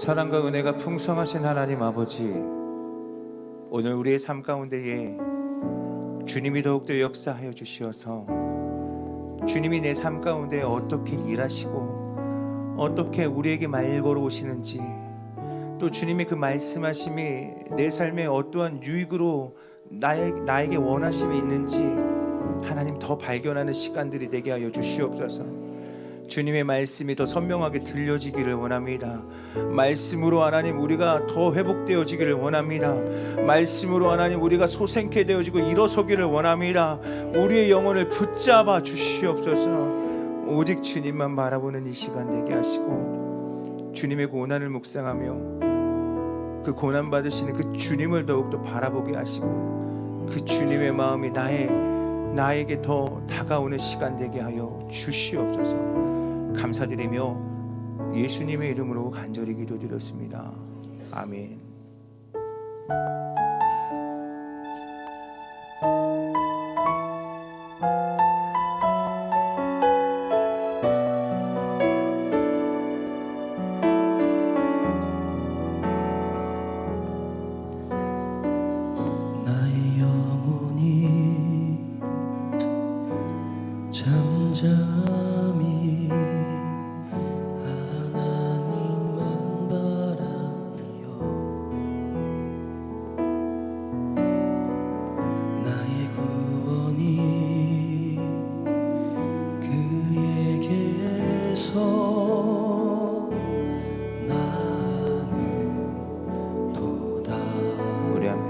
사랑과 은혜가 풍성하신 하나님 아버지 오늘 우리의 삶 가운데에 주님이 더욱더 역사하여 주시어서 주님이 내 삶 가운데 어떻게 일하시고 어떻게 우리에게 말 걸어오시는지 또 주님의 그 말씀하심이 내 삶에 어떠한 유익으로 나에, 나에게 원하심이 있는지 하나님 더 발견하는 시간들이 되게 하여 주시옵소서. 주님의 말씀이 더 선명하게 들려지기를 원합니다. 말씀으로 하나님 우리가 더 회복되어지기를 원합니다. 말씀으로 하나님 우리가 소생케 되어지고 일어서기를 원합니다. 우리의 영혼을 붙잡아 주시옵소서. 오직 주님만 바라보는 이 시간 되게 하시고 주님의 고난을 묵상하며 그 고난 받으시는 그 주님을 더욱더 바라보게 하시고 그 주님의 마음이 나의 나에게 더 다가오는 시간 되게 하여 주시옵소서. 감사드리며 예수님의 이름으로 간절히 기도드렸습니다. 아멘.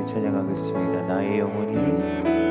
찬양하겠습니다. 나의 영혼이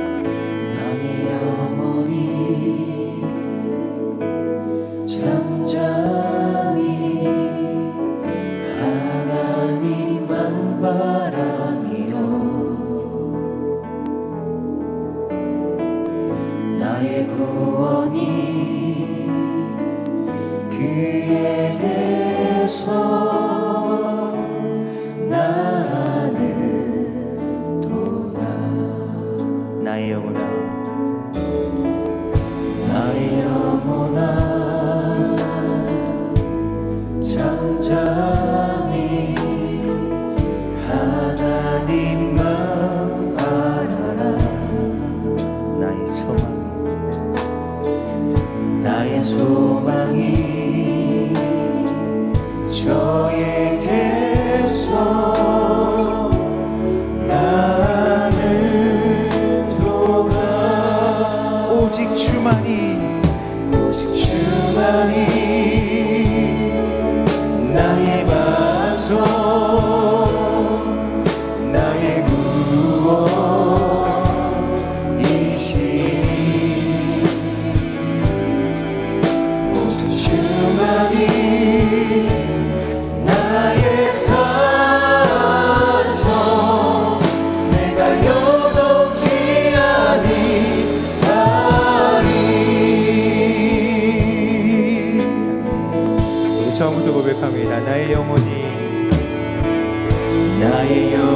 나의 영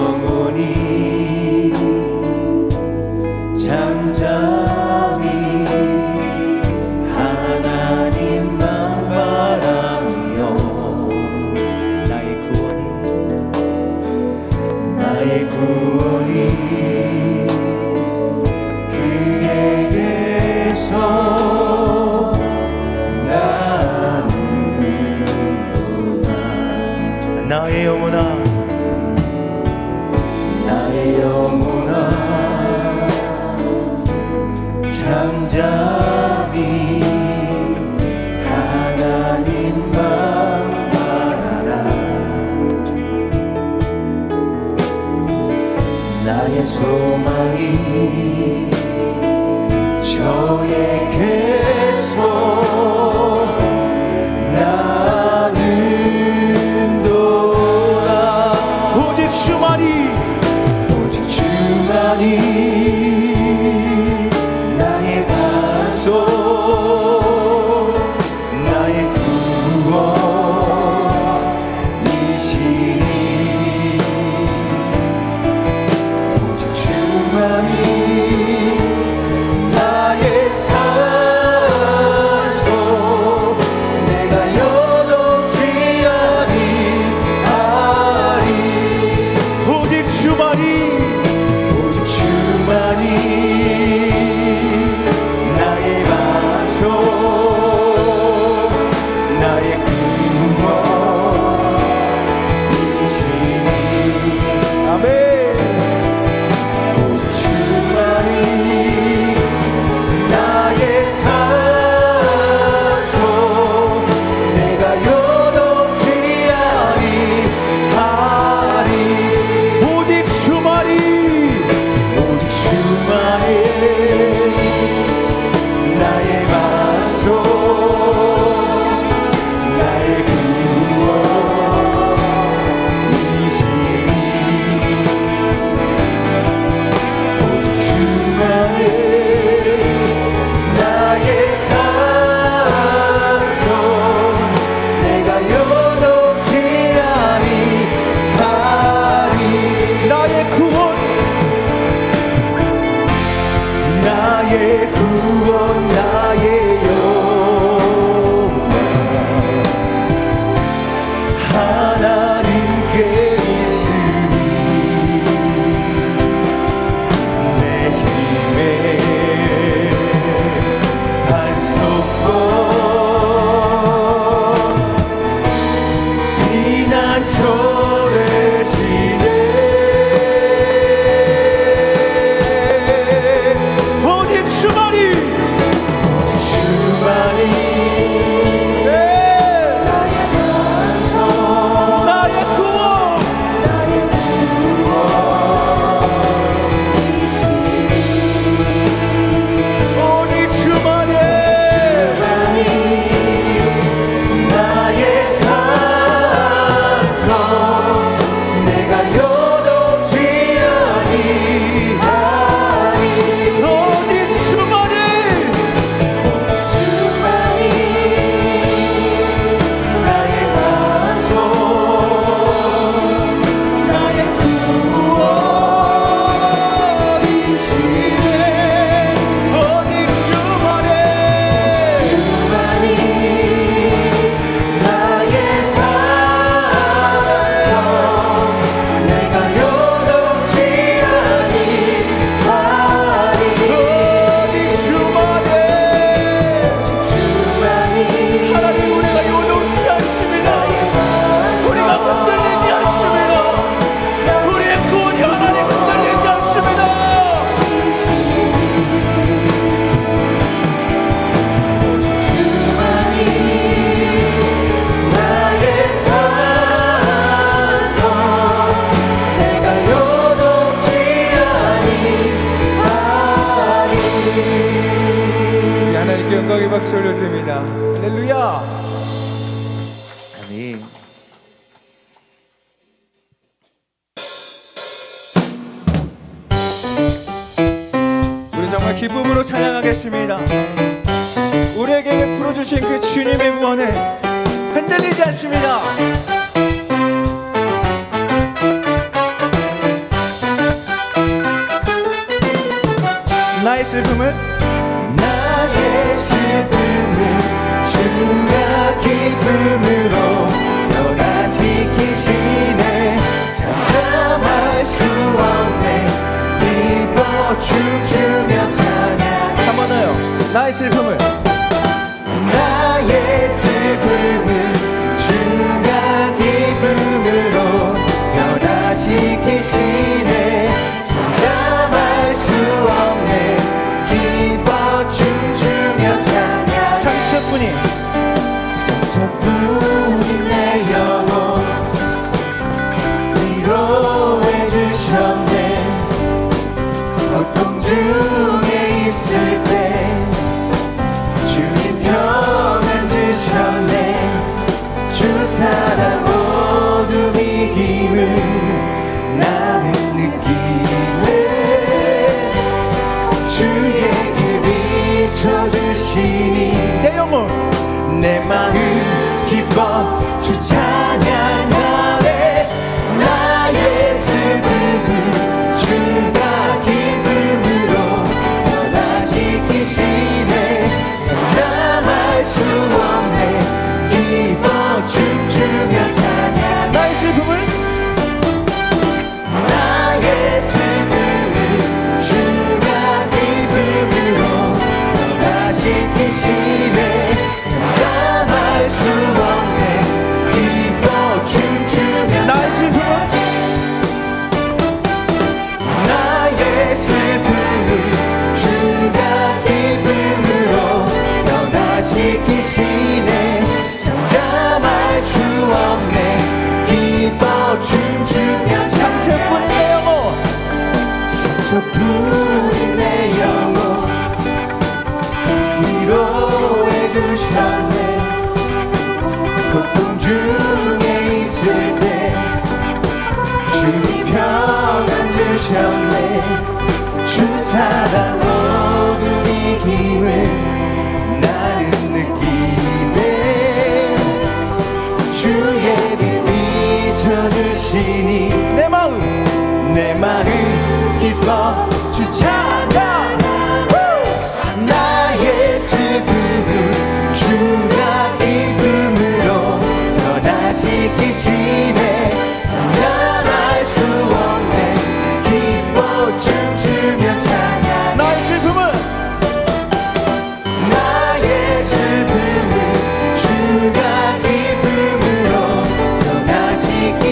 나의 슬픔을 기뻐. 주차 주님 내 영혼 위로해 주셨네. 고통 중에 있을 때 주님 평안 주셨네. 주 사랑 모든 이김을 나는 느끼네 주의 빛 비춰주시니 내 마음. 내 마음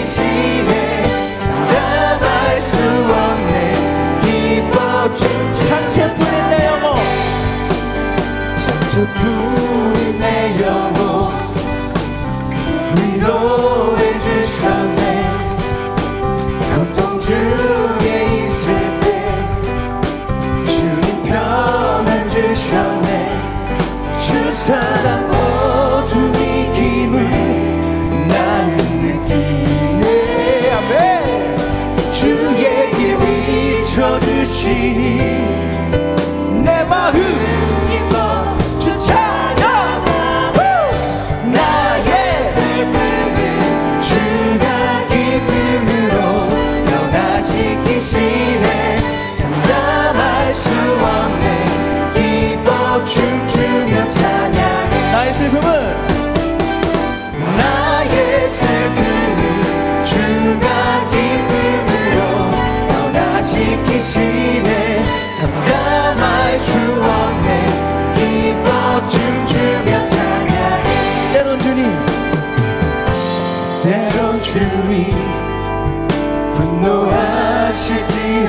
西。You.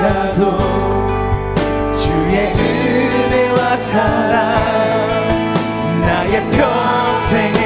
할지라도 주의 은혜와 사랑 나의 평생에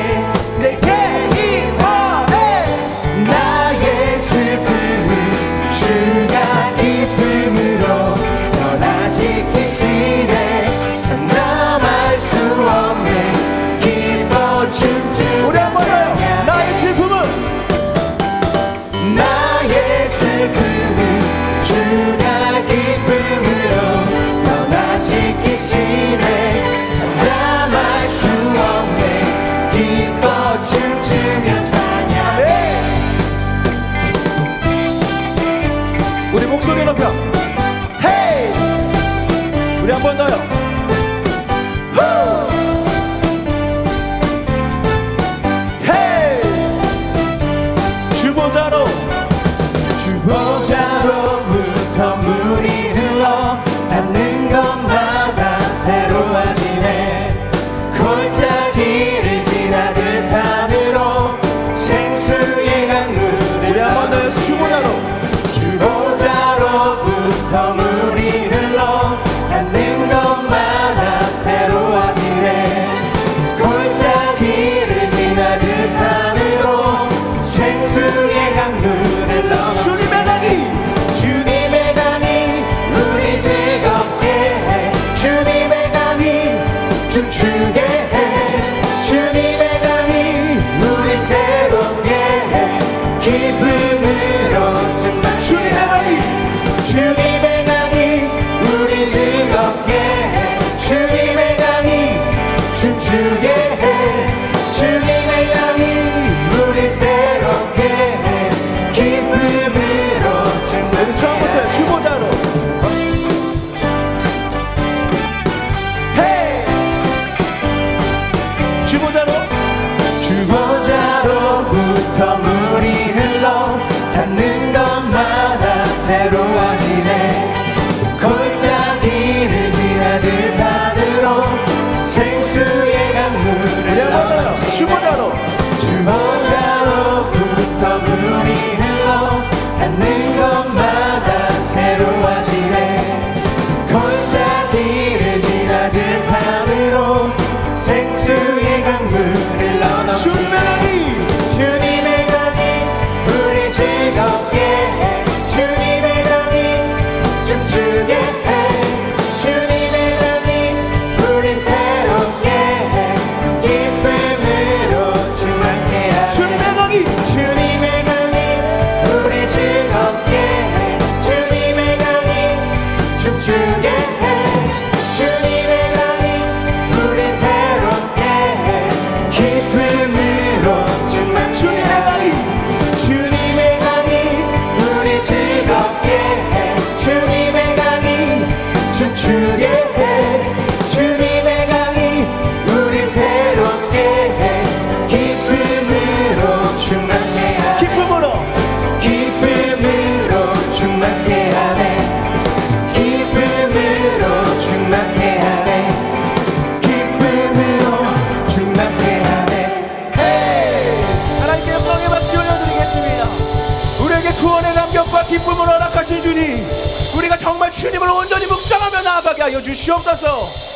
주보자로 하여 주시옵소서.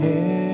Yeah.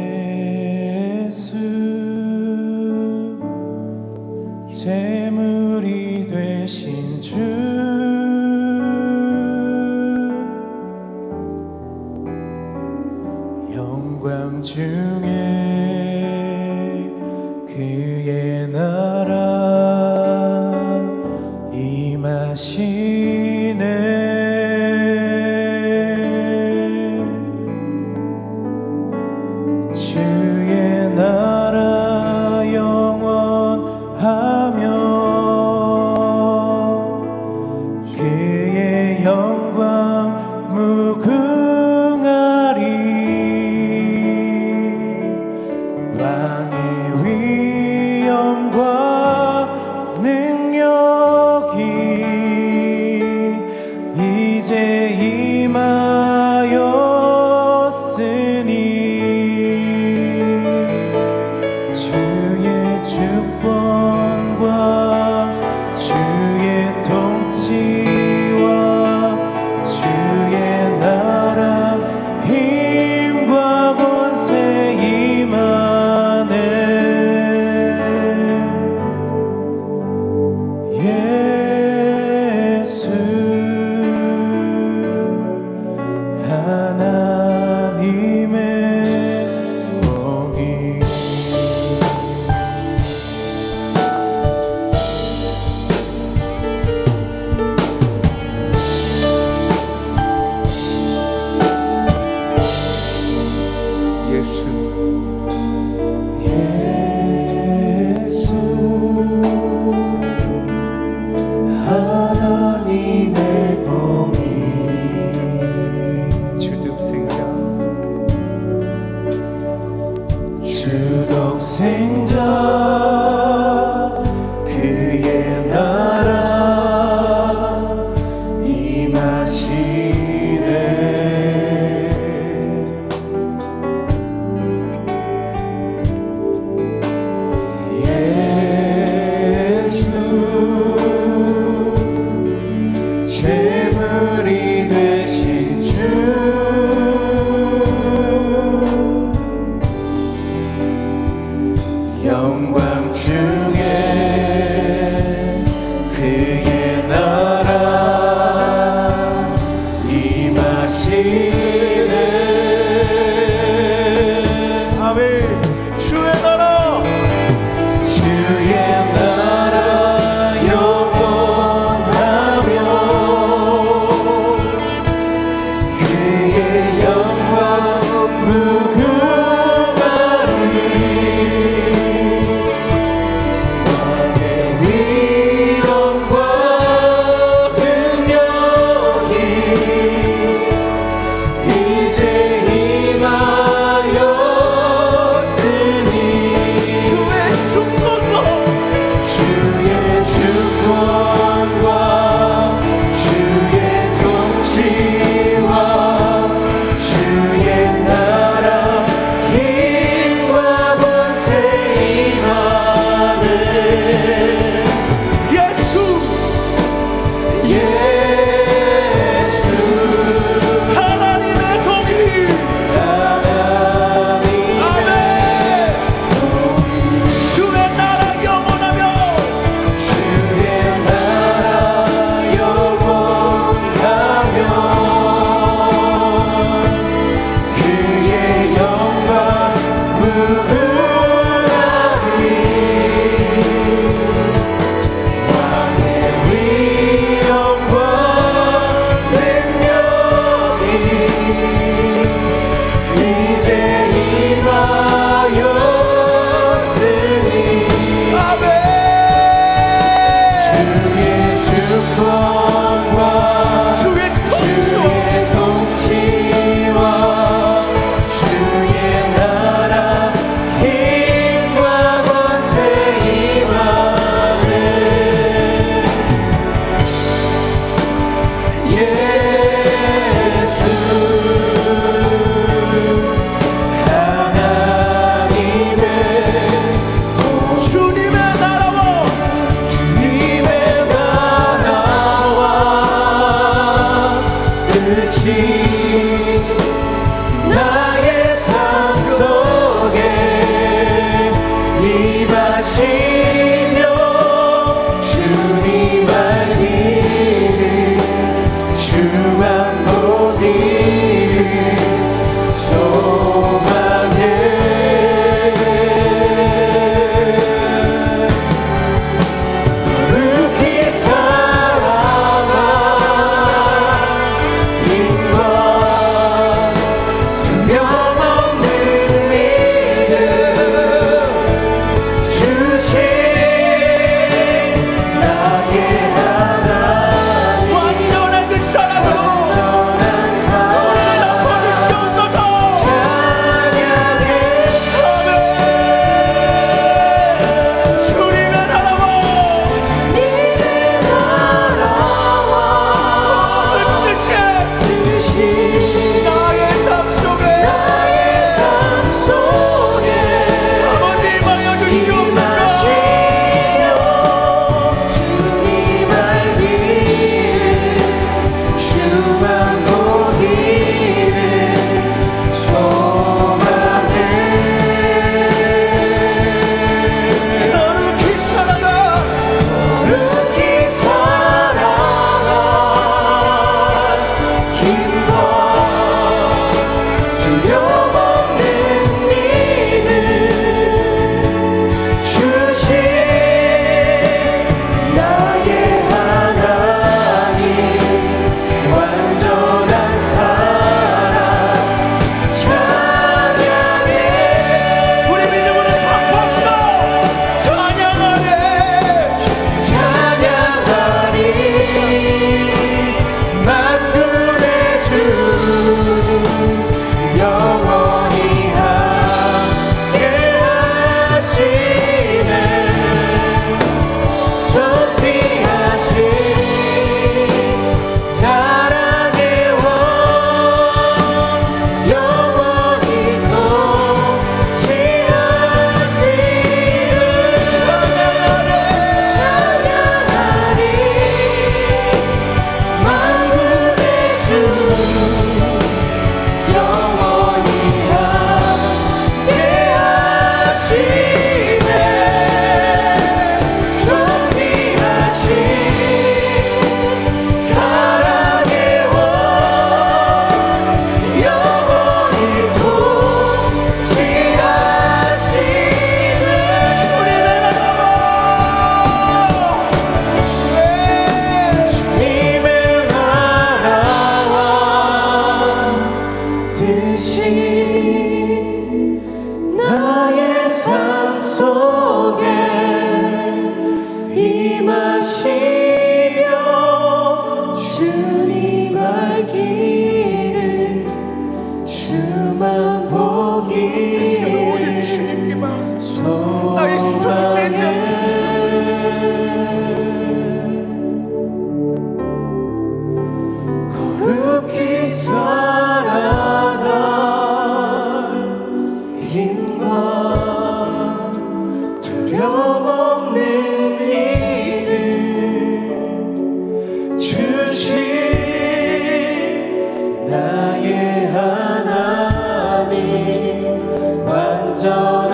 tongue.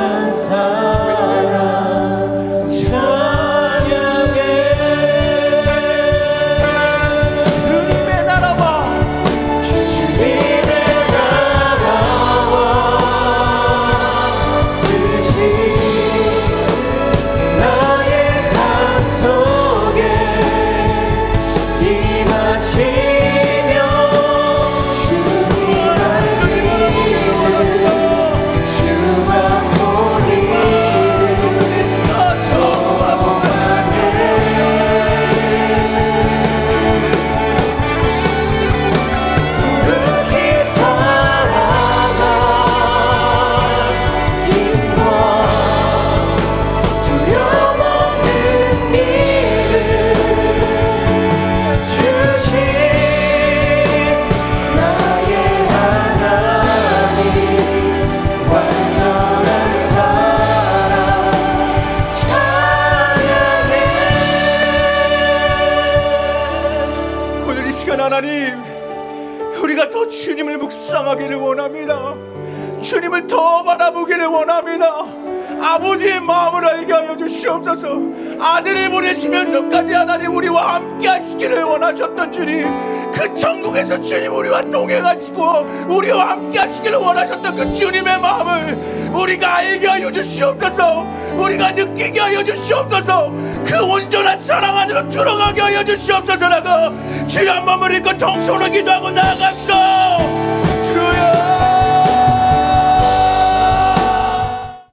묵상하기를 원합니다. 주님을 더 바라보기를 원합니다. 아버지의 마음을 알게 하여 주시옵소서. 아들을 보내시면서까지 하나님 우리와 함께 하시기를 원하셨던 주님 그 천국에서 주님 우리와 동행하시고 우리와 함께 하시기를 원하셨던 그 주님의 마음을 우리가 알게 하여 주시옵소서. 우리가 느끼게 하여 주시옵소서. 그 온전한 사랑 안으로 들어가게 하여 주시옵소서라고 주여 한 번을 읽고 통성으로 기도하고 나아갑시다